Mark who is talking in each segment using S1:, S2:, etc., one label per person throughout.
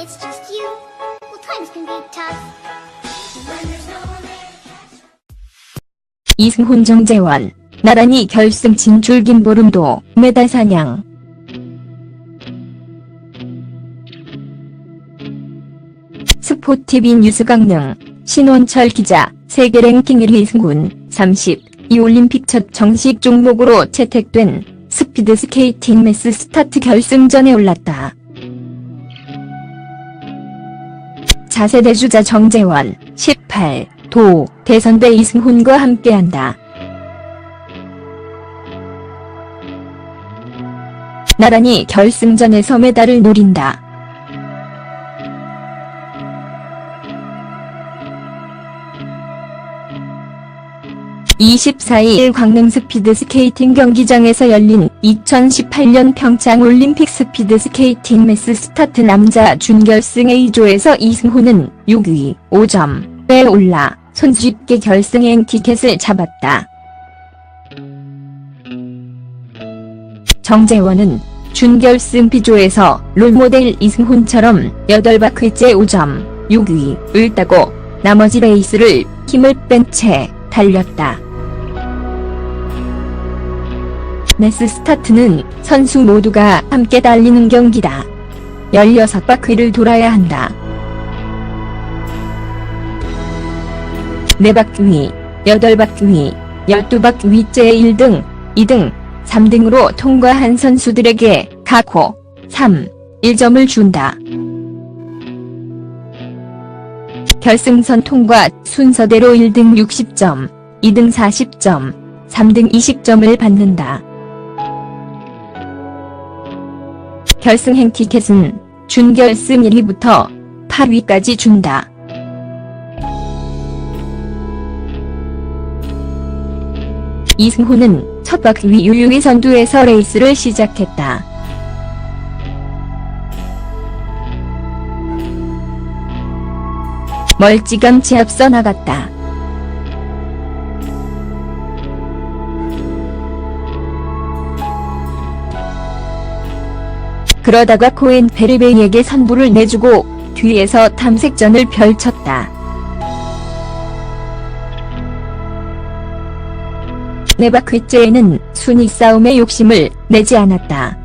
S1: it's just you, well, times can be tough.
S2: 이승훈 정재원 나란히 결승 진출 김보름도 메달 사냥 스포티비 뉴스 강릉 신원철 기자 세계 랭킹 1위 이승훈 30 이 올림픽 첫 정식 종목으로 채택된 스피드 스케이팅 매스 스타트 결승전에 올랐다. 자세대 주자 정재원 18 도 대선배 이승훈과 함께한다. 나란히 결승전에서 메달을 노린다. (24일) 광릉 스피드 스케이팅 경기장에서 열린 2018년 평창 올림픽 스피드 스케이팅 매스 스타트 남자 준결승 A조에서 이승훈은 6위 5점에 올라 손쉽게 결승행 티켓을 잡았다. 정재원은 준결승 B조에서 롤모델 이승훈처럼 8바퀴째 5점, 6위을 따고 나머지 레이스를 힘을 뺀 채 달렸다. 매스 스타트는 선수 모두가 함께 달리는 경기다. 16바퀴를 돌아야 한다. 4바퀴, 8바퀴, 12바퀴째 1등, 2등, 3등으로 통과한 선수들에게 각호 3, 1점을 준다. 결승선 통과 순서대로 1등 60점, 2등 40점, 3등 20점을 받는다. 결승행 티켓은 준결승 1위부터 8위까지 준다. 이승훈은 첫 바퀴 유유히 선두에서 레이스를 시작했다. 멀찌감치 앞서 나갔다. 그러다가 코엔 베르베이에게 선부를 내주고 뒤에서 탐색전을 펼쳤다. 네 바퀴째에는 순위 싸움의 욕심을 내지 않았다.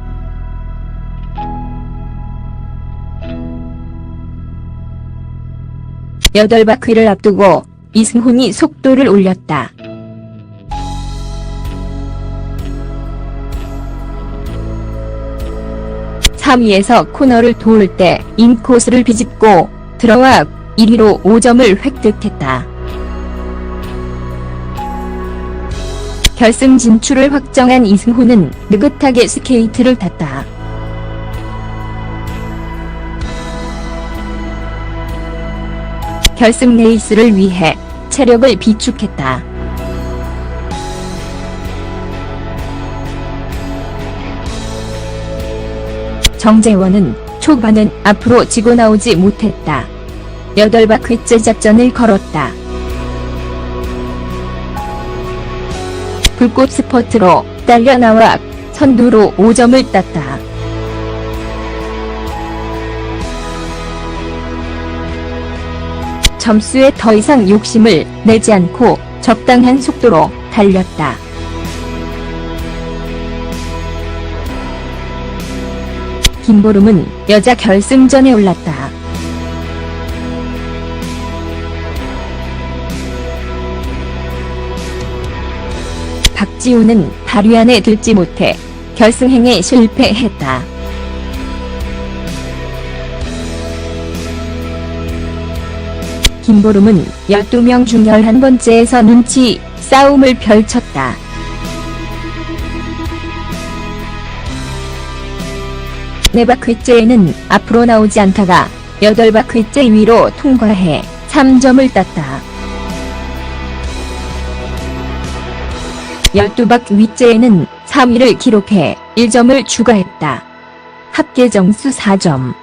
S2: 여덟 바퀴를 앞두고 이승훈이 속도를 올렸다. 삼위에서 코너를 도울 때 인코스를 비집고 들어와 1위로 5점을 획득했다. 결승 진출을 확정한 이승훈은 느긋하게 스케이트를 탔다. 결승 레이스를 위해 체력을 비축했다. 정재원은 초반은 앞으로 지고 나오지 못했다. 8바퀴째 작전을 걸었다. 불꽃 스퍼트로 딸려 나와 선두로 5점을 땄다. 점수에 더 이상 욕심을 내지 않고 적당한 속도로 달렸다. 김보름은 여자 결승전에 올랐다. 박지우는 다리 안에 들지 못해 결승행에 실패했다. 김보름은 12명 중 11번째에서 눈치 싸움을 펼쳤다. 네 바퀴째에는 앞으로 나오지 않다가 8바퀴째 위로 통과해 3점을 땄다. 12바퀴째에는 3위를 기록해 1점을 추가했다. 합계 점수 4점.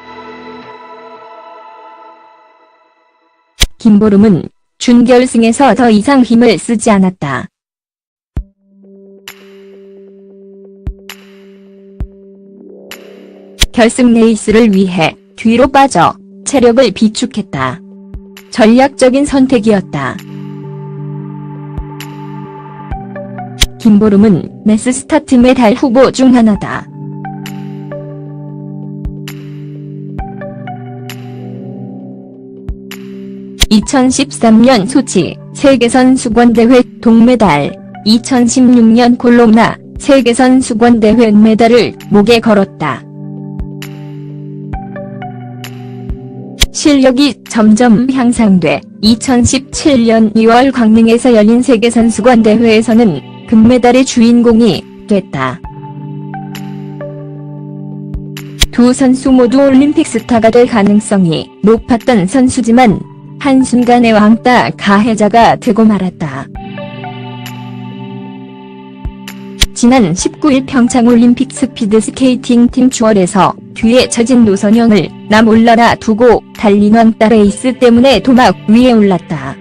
S2: 김보름은 준결승에서 더 이상 힘을 쓰지 않았다. 결승 레이스를 위해 뒤로 빠져 체력을 비축했다. 전략적인 선택이었다. 김보름은 메스 스타트 메달 후보 중 하나다. (2013년) 소치 세계선 수권대회 동메달 2016년 콜롬나 세계선 수권대회 메달을 목에 걸었다. 실력이 점점 향상돼 2017년 2월 광릉에서 열린 세계선수권 대회에서는 금메달의 주인공이 됐다. 두 선수 모두 올림픽 스타가 될 가능성이 높았던 선수지만 한순간에 왕따 가해자가 되고 말았다. 지난 19일 평창올림픽 스피드 스케이팅 팀 추월에서 뒤에 처진 노선영을 나 몰라라 두고 달린 왕따 레이스 때문에 도막 위에 올랐다.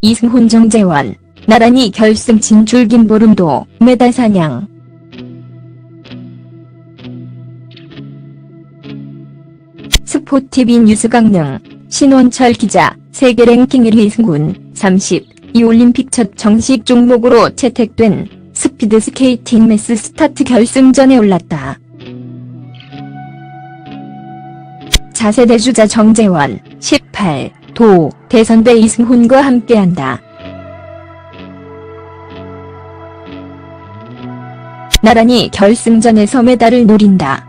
S2: 이승훈 정재원 나란히 결승 진출 김보름도 메달 사냥 스포티비 뉴스 강릉 신원철 기자 세계 랭킹 1위 이승훈 30이 올림픽 첫 정식 종목으로 채택된 스피드 스케이팅 메스 스타트 결승전에 올랐다. 자세대 주자 정재원 18도 대선배 이승훈과 함께한다. 나란히 결승전에서 메달을 노린다.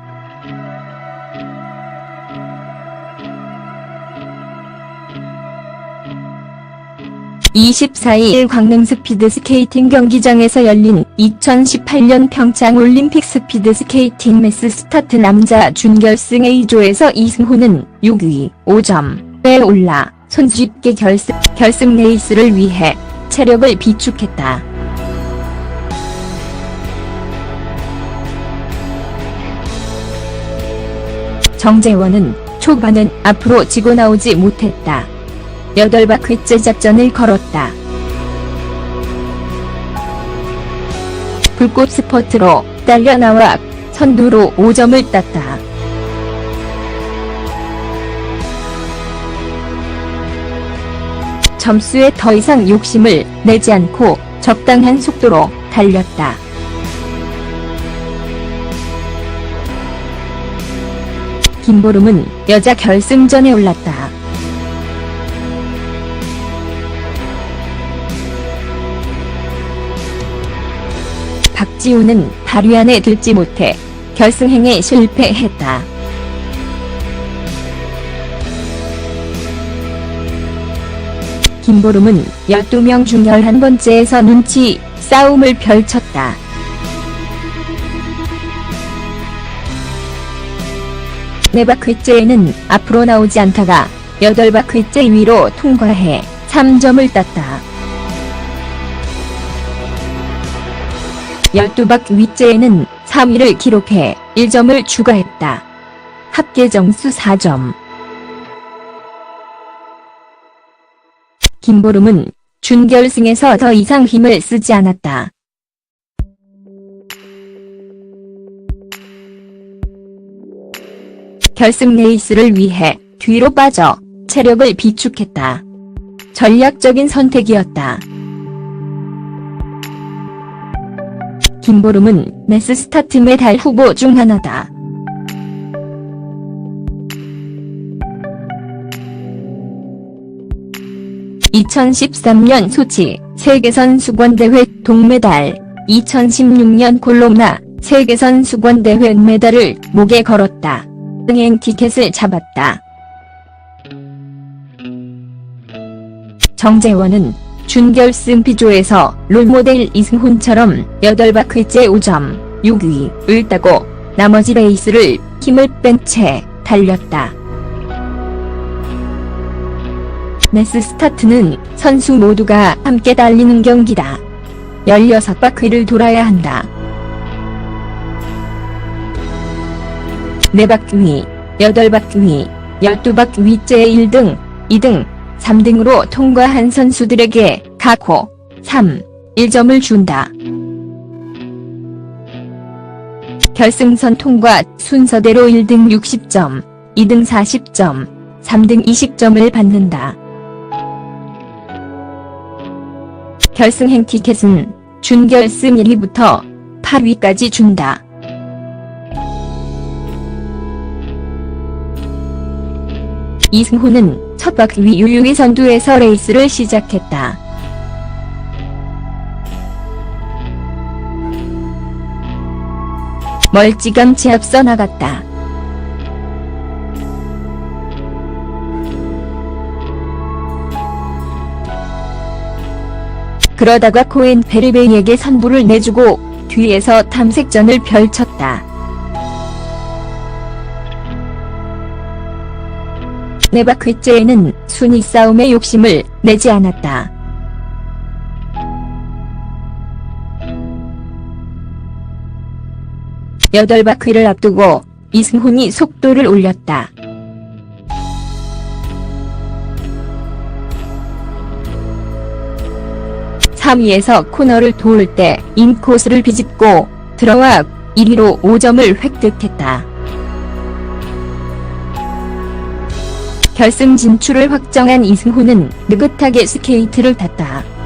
S2: (24일) 광릉 스피드 스케이팅 경기장에서 열린 2018년 평창 올림픽 스피드 스케이팅 메스 스타트 남자 준결승 A조에서 이승훈은 6위 5점에 올라 손쉽게 결승, 결승 레이스를 위해 체력을 비축했다. 정재원은 초반은 앞으로 지고 나오지 못했다. 8바퀴째 작전을 걸었다. 불꽃 스퍼트로 딸려 나와 선두로 5점을 땄다. 점수에 더 이상 욕심을 내지 않고 적당한 속도로 달렸다. 김보름은 여자 결승전에 올랐다. 박지우는 다리 안에 들지 못해 결승행에 실패했다. 김보름은 12명 중 11번째에서 눈치 싸움을 펼쳤다. 네 바퀴째에는 앞으로 나오지 않다가 8바퀴째 위로 통과해 3점을 땄다. 12바퀴째에는 3위를 기록해 1점을 추가했다. 합계 점수 4점. 김보름은 준결승에서 더 이상 힘을 쓰지 않았다. 결승 레이스를 위해 뒤로 빠져 체력을 비축했다. 전략적인 선택이었다. 김보름은 메스 스타트 메달 후보 중 하나다. (2013년) 소치 세계선 수권대회 동메달 2016년 콜롬나 세계선 수권대회 메달을 목에 걸었다. 응행 티켓을 잡았다. 정재원은 준결승 B조에서 롤모델 이승훈처럼 8바퀴째 5점, 6위를 따고 나머지 레이스를 힘을 뺀 채 달렸다. 메스 스타트는 선수 모두가 함께 달리는 경기다. 16바퀴를 돌아야 한다. 4바퀴, 8바퀴, 12바퀴째 1등, 2등, 3등으로 통과한 선수들에게 각호 3, 1점을 준다. 결승선 통과 순서대로 1등 60점, 2등 40점, 3등 20점을 받는다. 결승행 티켓은 준결승 1위부터 8위까지 준다. 이승호는 첫 바퀴 유유히 선두에서 레이스를 시작했다. 멀찌감치 앞서 나갔다. 그러다가 코엔 베르베이에게 선불을 내주고 뒤에서 탐색전을 펼쳤다. 네 바퀴째에는 순위 싸움에 욕심을 내지 않았다. 여덟 바퀴를 앞두고 이승훈이 속도를 올렸다. 삼위에서 코너를 도울 때 인코스를 비집고 들어와 1위로 5점을 획득했다. 결승 진출을 확정한 이승훈은 느긋하게 스케이트를 탔다.